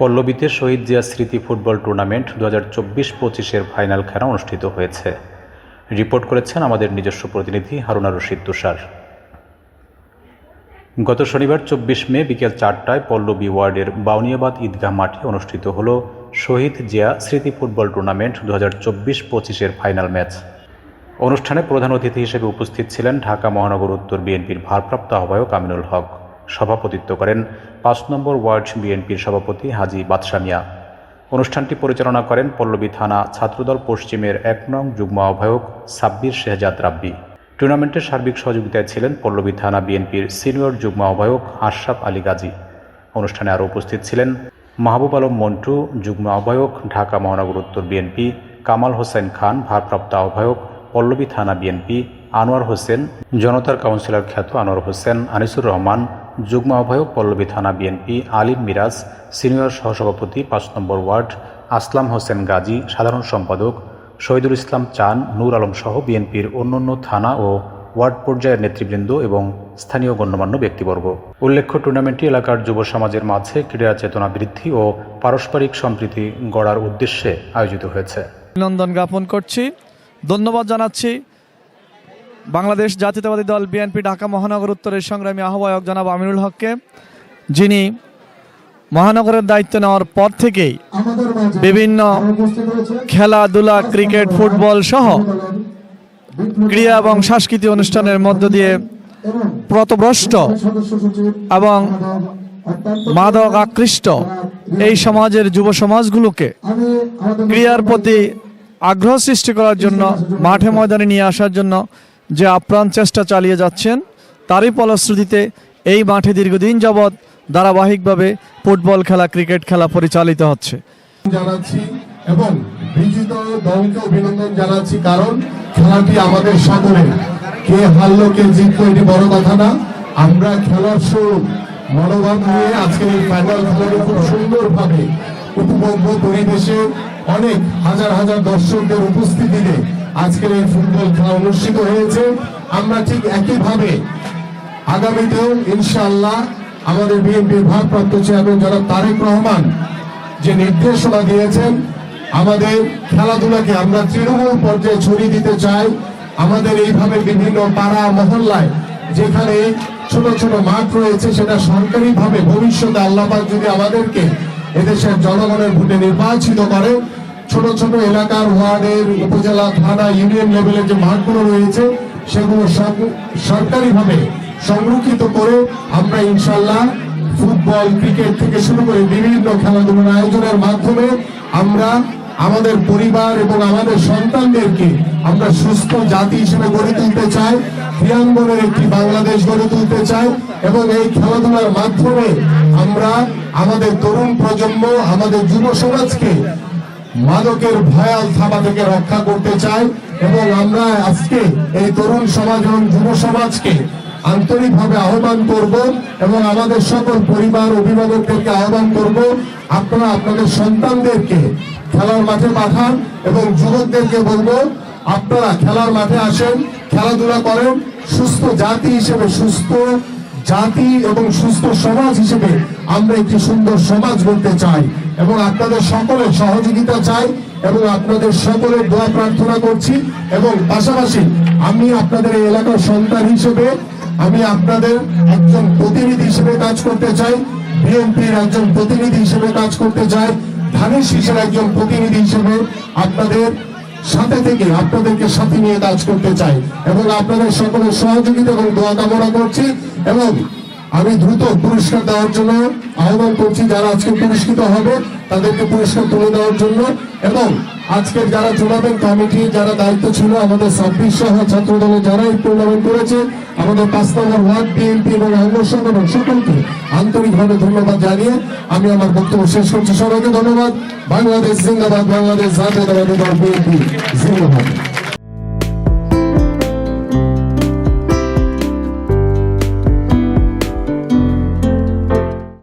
পল্লবীতে শহীদ জিয়া স্মৃতি football tournament দু হাজার চব্বিশ পঁচিশের ফাইনাল খেলা অনুষ্ঠিত হয়েছে। রিপোর্ট করেছেন আমাদের নিজস্ব প্রতিনিধি হারুনা রশিদ তুষার। গত শনিবার চব্বিশ মে বিকেল চারটায় পল্লবী ওয়ার্ডের বাউনিয়াবাদ ঈদগাহ মাঠে অনুষ্ঠিত হল শহীদ জিয়া স্মৃতি ফুটবল টুর্নামেন্ট দু হাজার চব্বিশ পঁচিশের ফাইনাল ম্যাচ। অনুষ্ঠানে প্রধান অতিথি হিসেবে উপস্থিত ছিলেন ঢাকা মহানগর উত্তর বিএনপির ভারপ্রাপ্ত আহ্বায়ক আমিনুল হক। সভাপতিত্ব করেন পাঁচ নম্বর ওয়ার্ড বিএনপির সভাপতি হাজি বাদশা মিয়া। অনুষ্ঠানটি পরিচালনা করেন পল্লবী থানা ছাত্রদল পশ্চিমের এক নং যুগ্ম আহ্বায়ক সাব্বির শেহজাদ রাব্বি। টুর্নামেন্টের সার্বিক সহযোগিতায় ছিলেন পল্লবী থানা বিএনপির সিনিয়র যুগ্ম আহ্বায়ক আশরাফ আলী গাজী। অনুষ্ঠানে আরও উপস্থিত ছিলেন মাহবুব আলম মন্টু, যুগ্ম আহ্বায়ক ঢাকা মহানগর উত্তর বিএনপি, কামাল হোসেন খান, ভারপ্রাপ্ত আহ্বায়ক পল্লবী থানা বিএনপি, আনোয়ার হোসেন, জনতার কাউন্সিলর খ্যাত আনোয়ার হোসেন, আনিসুর রহমান যুগ্ম আহ্বায়ক পল্লবী থানা বিএনপি, আলিম মিরাজ, সিনিয়র সহসভাপতি, পাঁচ নম্বর ওয়ার্ড, আসলাম হোসেন গাজী, সাধারণ সম্পাদক, শহীদুল ইসলাম চান, নূর আলম সহ বিএনপির অন্যান্য থানা ও ওয়ার্ড পর্যায়ের নেতৃবৃন্দ এবং স্থানীয় গণ্যমান্য ব্যক্তিবর্গ। উল্লেখ্য, টুর্নামেন্টটি এলাকার যুব সমাজের মাঝে ক্রীড়া চেতনা বৃদ্ধি ও পারস্পরিক সম্প্রীতি গড়ার উদ্দেশ্যে আয়োজিত হয়েছে। অভিনন্দন জ্ঞাপন করছি। ধন্যবাদ জানাচ্ছি। বাংলাদেশ জাতীয়তাবাদী দল বিএনপি ঢাকা মহানগর উত্তরের সংগ্রামী আহ্বায়ক জনাব আমিনুল হককে যিনি মহানগরের দায়িত্ব নেওয়ার পর থেকেই বিভিন্ন খেলাধুলা ক্রিকেট ফুটবল সহ ক্রীড়া এবং সাংস্কৃতিক অনুষ্ঠানের মধ্য দিয়ে প্রতভ্রষ্ট এবং মাদক আকৃষ্ট এই সমাজের যুব সমাজগুলোকে ক্রীড়ার প্রতি আগ্রহ সৃষ্টি করার জন্য মাঠে ময়দানে নিয়ে আসার জন্য যে আপ্রাণ চেষ্টা চালিয়ে যাচ্ছেন, তারই ফলশ্রুতিতে এই মাঠে দীর্ঘদিন যাবৎ ধারাবাহিকভাবে ফুটবল খেলা, ক্রিকেট খেলা পরিচালিত হচ্ছে। জানাচ্ছি এবং বিজিত দলকে অভিনন্দন জানাচ্ছি কারণ খেলাটি আমাদের সকলের। কে হারলো, কে জিতলো, এটি বড় কথা না। আমরা খেলার শুরু মনোভাব নিয়ে আজকের এই ফাইনাল খেলাটি খুব সুন্দরভাবে উপভোগ্য পরিবেশে অনেক হাজার হাজার দর্শকদের উপস্থিতিতে আজকের এই ফুটবল খেলা অনুষ্ঠিত হয়েছে। আমরা ঠিক একইভাবে আগামীতেও ইনশাআল্লাহ আমাদের বিএনপির ভারপ্রাপ্ত চেয়ারম্যান জনাব তারেক রহমান যে নির্দেশনা দিয়েছেন, আমাদের খেলাধুলাকে আমরা তৃণমূল পর্যায়ে ছড়িয়ে দিতে চাই। আমাদের এইভাবে বিভিন্ন পাড়া, মহল্লায় যেখানে ছোট ছোট মাঠ রয়েছে, সেটা সরকারিভাবে ভবিষ্যতে আল্লাহবাদ যদি আমাদেরকে এদেশের জনগণের ভোটে নির্বাচিত করে ছোট ছোট এলাকার ওয়ার্ডের, উপজেলা, থানা, ইউনিয়ন লেভেলের যে মাঠগুলো রয়েছে, সেগুলো সরকারিভাবে সংরক্ষিত করে আমরা ইনশাল্লাহ ফুটবল, ক্রিকেট থেকে শুরু করে বিভিন্ন খেলাধুলার আয়োজনের মাধ্যমে আমরা আমাদের পরিবার এবং আমাদের সন্তানদেরকে আমরা সুস্থ জাতি হিসেবে গড়ে তুলতে চাই ক্রিয়াঙ্গনের একটি বাংলাদেশ গড়ে তুলতে চাই এবং এই খেলাধুলার মাধ্যমে আমরা আমাদের তরুণ প্রজন্ম, আমাদের যুব সমাজকে মাদকের ভয়াল থাবা থেকে রক্ষা করতে চাই এবং আমরা আজকে এই তরুণ সমাজ এবং যুব সমাজকে আন্তরিকভাবে আহ্বান করব এবং আমাদের সকল পরিবার অভিভাবকদেরকে আহ্বান করব, আপনারা আপনাদের সন্তানদেরকে খেলার মাঠে পাঠান এবং যুবকদেরকে বলব, আপনারা খেলার মাঠে আসেন, খেলাধুলা করেন, সুস্থ জাতি হিসেবে সুস্থ জাতি এবং সুস্থ সমাজ হিসেবে আমরা একটি সুন্দর সমাজ গড়তে চাই এবং আপনাদের সকলের সহযোগিতা চাই এবং আপনাদের সকলের দোয়া প্রার্থনা করছি এবং পাশাপাশি আমি আপনাদের এই এলাকার সন্তান হিসেবে, আমি আপনাদের একজন প্রতিনিধি হিসেবে কাজ করতে চাই, বিএনপির একজন প্রতিনিধি হিসেবে কাজ করতে চাই ধানের শীষের একজন প্রতিনিধি হিসেবে আপনাদের সাথে থেকে আপনাদেরকে সাথে নিয়ে কাজ করতে চাই। এবং আপনাদের সকলের সহযোগিতা এবং দোয়া কামনা করছি। এবং আমি দ্রুত পুরস্কার দেওয়ার জন্য আহ্বান করছি যারা আজকে পুরস্কৃত হবে, তাদেরকে পুরস্কার তুলে দেওয়ার জন্য। এবং আজকের যারা টুর্নামেন্ট কমিটি, যারা দায়িত্ব ছিল, আমাদের ছাব্বিশ সহ ছাত্র যারা এই টুর্নামেন্ট করেছে, আমাদের পাঁচ নম্বর ওয়ার্ড বিএনপি এবং অঙ্গ সংগঠন সকলকে আন্তরিকভাবে ধন্যবাদ জানিয়ে আমি আমার বক্তব্য শেষ করছি। সবাইকে ধন্যবাদ। বাংলাদেশ জিন্দাবাদ, বাংলাদেশ জাতীয়তাবাদী দল বিএনপি জিন্দাবাদ।